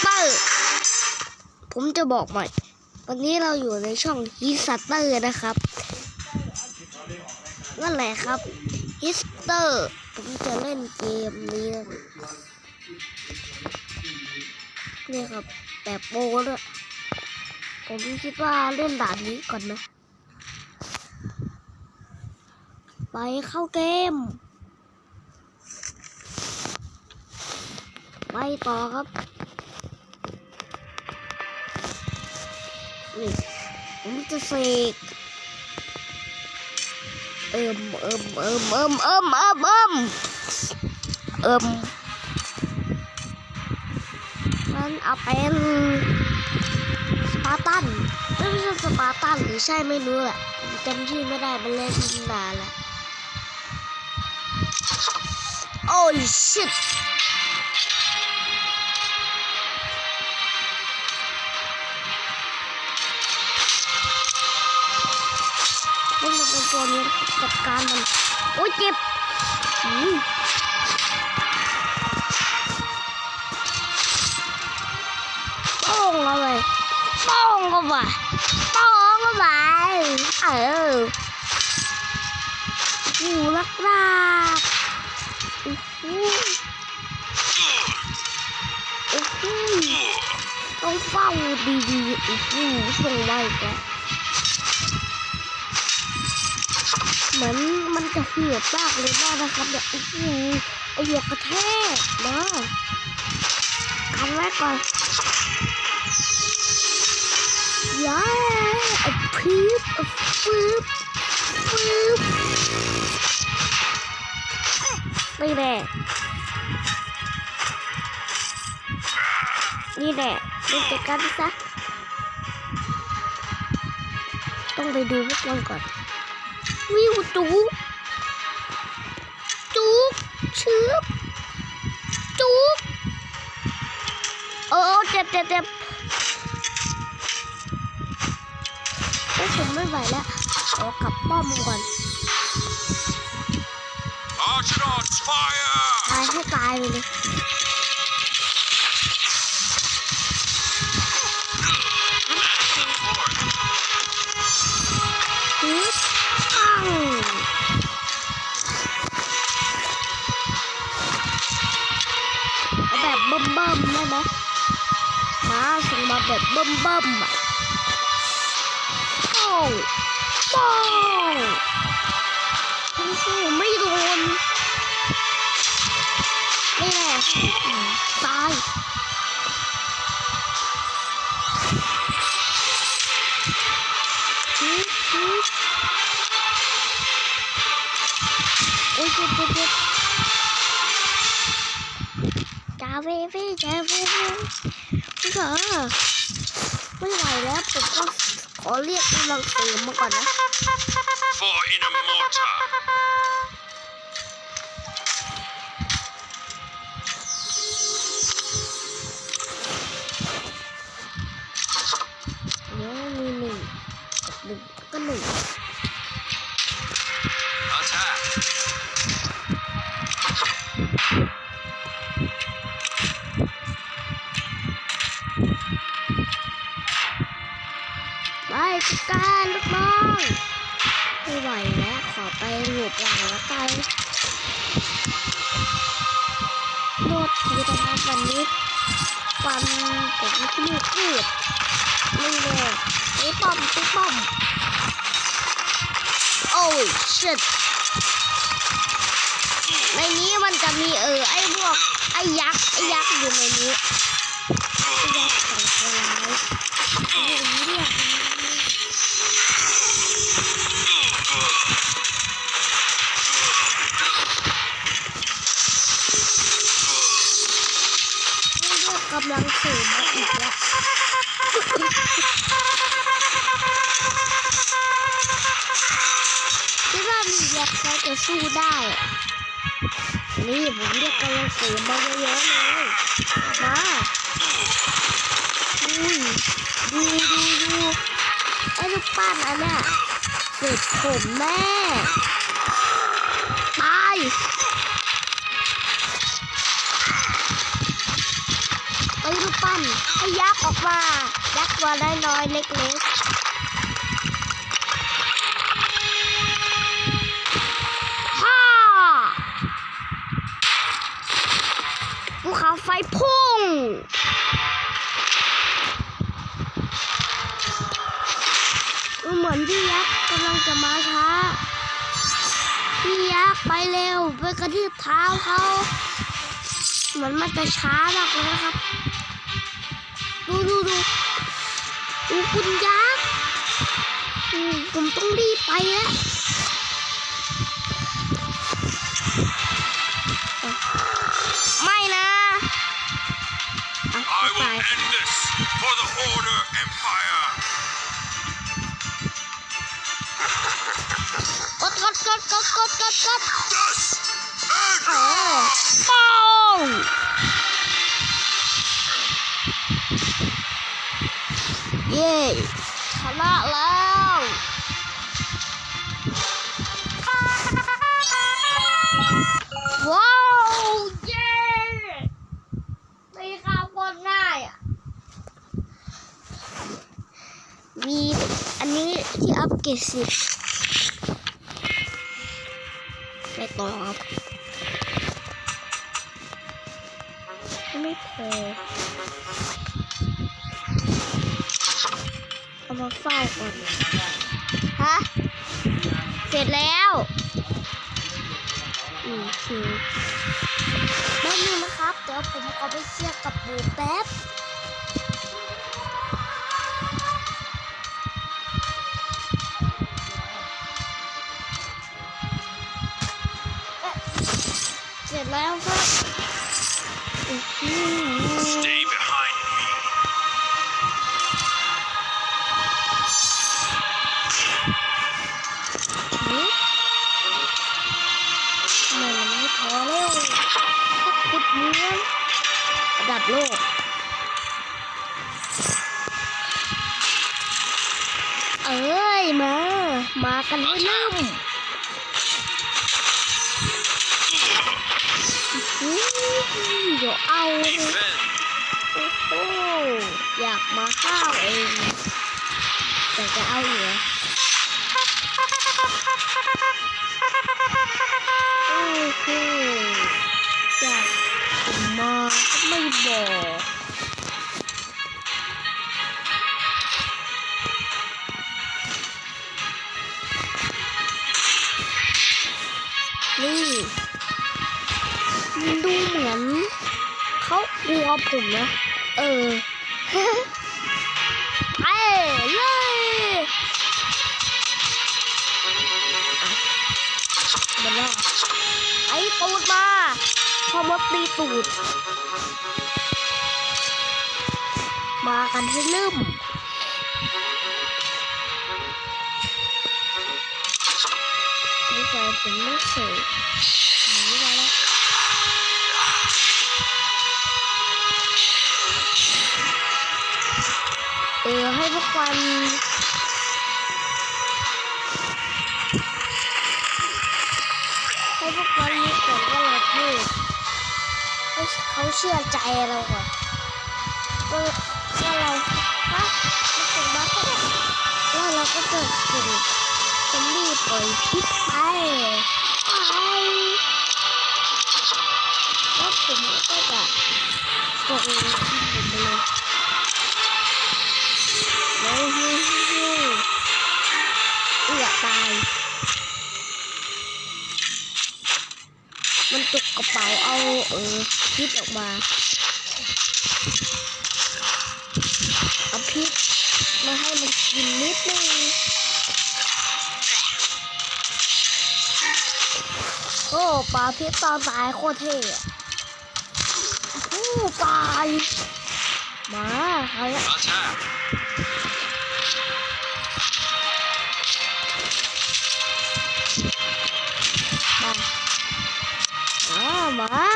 เตอร์ ผมจะบอกใหม่ วันนี้เราอยู่ในช่องฮิสตเตอร์นะครับนั่นแหละครับฮิสเตอร์ ผมจะเล่นเกมนี้นะนี่ครับแบบโปรด้วยผมคิดว่าเล่นด่านนี้ก่อนนะ ไปเข้าเกม ไปต่อครับ นี่ผมจะเสกเอิมเอิมเอิมเอิมเอิมเอิมเอิมเอิมมันเอาเป็นสปาร์ตันไม่ใช่สปาร์ตันหรือใช่ไม่รู้แหละจำชื่อไม่ได้มันเล่นนานแล้วโอ้ยชิต ตัวนี้จัดการมัน โอ้ยเจ็บป้องเข้าไปป้องเข้าไปป้องเข้าไปเออหูรักรักโอ้โหโอ้โหต้องเฝ้าดีๆโอ้โหส่งไวแก เหมือนมันจะเหือดมากเลยมากนะครับเนี่ยโอ้โหเอาหัวกระแทกมากันไว้ก่อนย้ายเอาพีบเอาฟืบฟืบไม่แน่นี่แหละดูจัดการซะต้องไปดูพวกมันก่อน วิวจุกจุกชืบจุกโอ้เจ็บเจ็บเจ็บโอ้ผมไม่ไหวแล้วขอกลับป้อมก่อน Argonauts fire! ตายให้ตายไปเลย แบบเบิ่มเบิ่มอะโป้องโป้งโอ้โหไม่โดนนี่แหละตายโอ้ยเจ็บเจ็บเจ็บจ้าเฟ่เฟ่จ้าเฟ่เฟ่พี่ขา ไม่ไหวแล้วผมก็ขอเรียกกำลังเสริมมาก่อนนะ For in a mortar. เดี๋ยวมีหนึ่งกับหนึ่งก็หนึ่ง Attack! การลูกน้องไม่ไหวแล้วขอไปหลบหลังแล้วกันโทษทีนะครับวันนี้วันผมขี้มูกพืดไม่แน่ไอ้ป้อมไอ้ป้อมโอ้ย shit ในนี้มันจะมีเออไอ้พวกไอ้ยักษ์ไอ้ยักษ์อยู่ในนี้ำลังเสริมมาอีกแล้วคิดว่ามียักเขาจะสู้ได้ นี่ผมเรียกกำลังเสริมมาเยอะๆเลยมาอุ้ยดูดูดูไอ้ลูกปั้นอันน่ะเสร็จผมแม่ตาย ปั้นให้ยักษ์ออกมายักษ์ตัวน้อยๆเล็กๆฮ่าภูเขาไฟพุ่งเหมือนพี่ยักษ์กำลังจะมาช้าพี่ยักษ์ไปเร็วไปกระทืบเท้าเขาเหมือนมันจะช้ามากเลยนะครับ ดูดูดูดูคุณยักษ์ผมต้องรีบไปแล้วไม่นะอะ I ไป will end this for the Order Empire. กดกดกดกดกดกดกด อันนี้ที่อัปเกรดสิบไปต่อครับไม่พอเอามาเฝ้าก่อน ฮะ เสร็จแล้วอืมคือแป๊บนึงนะครับ เดี๋ยวผมขอไปเคลียร์กับบูแป๊บ บโลก เอ้ยมา มากันให้ลืมอื้อหือเดี๋ยวเอาโอ้โหอยากมาข้าวเอง แต่จะเอาเหรอโอ้โห นี่มันดูเหมือนเขากลัวผมนะ เออไปเลยอะหมดแล้วไอ้ตูดมาพอมดตีตูด มากันให้ลืมนี่ไฟผมไม่เคยหนีมาแล้วเออให้พวกมันให้พวกมันรู้ก่อนว่าเราพูดเขาเชื่อใจเราก่อนว่า ว่าเราฮะมาส่งมาก็ได้แล้วเราก็จะส่งซอมบี้ปล่อยพิษไปไปแล้วผมก็จะส่งทีมผมไปเลยเร็วฮิวฮิวเอือตาย มันตกกระเป๋าเอาเออพิษออกมาพิษมาให้มัน กินนิดนึงโอ้ปลาพิษตอนตายโคตรเท่อะโอ้ตายมาเอาละ Attack. มามามา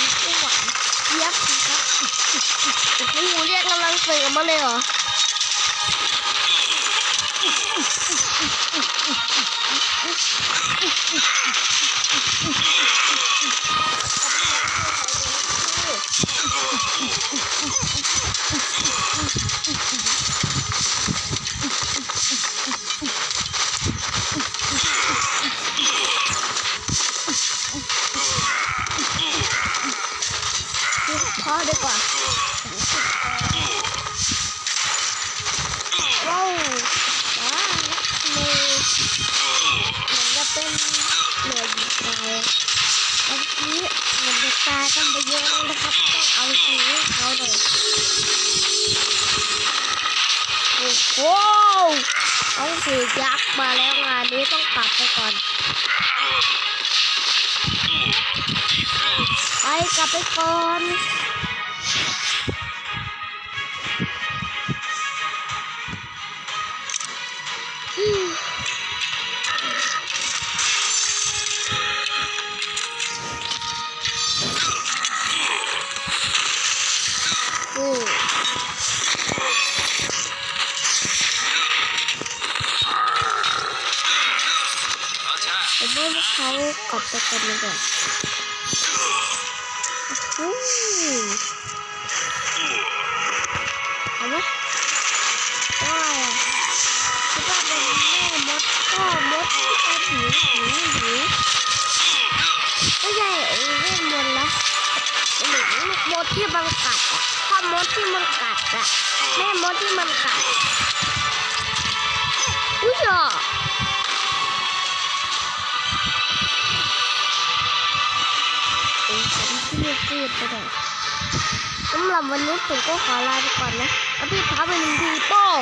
กินก็หวานเจี๊ยบสิครับโอ้โหเรียกกำลังเสริมมาเลยเหรอายกันไปเยอะแล้วนะครับต้องเอาชีวิตเขาหน่อยโอ้โหต้องสือยักษ์มาแล้วงานนี้ต้องปรับไปก่อน ไปกลับไปก่อน ชาผมว่าพวกเขากลับไปกันดีกว่าโอ้โหเอาไหมว่าคิดว่าเป็นแม่มดพ่อมดที่จะหิวหิวหิวไม่ใช่ไอ้เวทมนต์นะหรือลูมดที่มันกัดอะพ่อมดที่มันกัดอะแม่มดที่มันกัดอุ้ยอะ ดไปหน่อยสำหรับวันนี้ผมก็ขอลาไปก่อนนะแล้วพี่พาไปหนึ่งทีโป้อง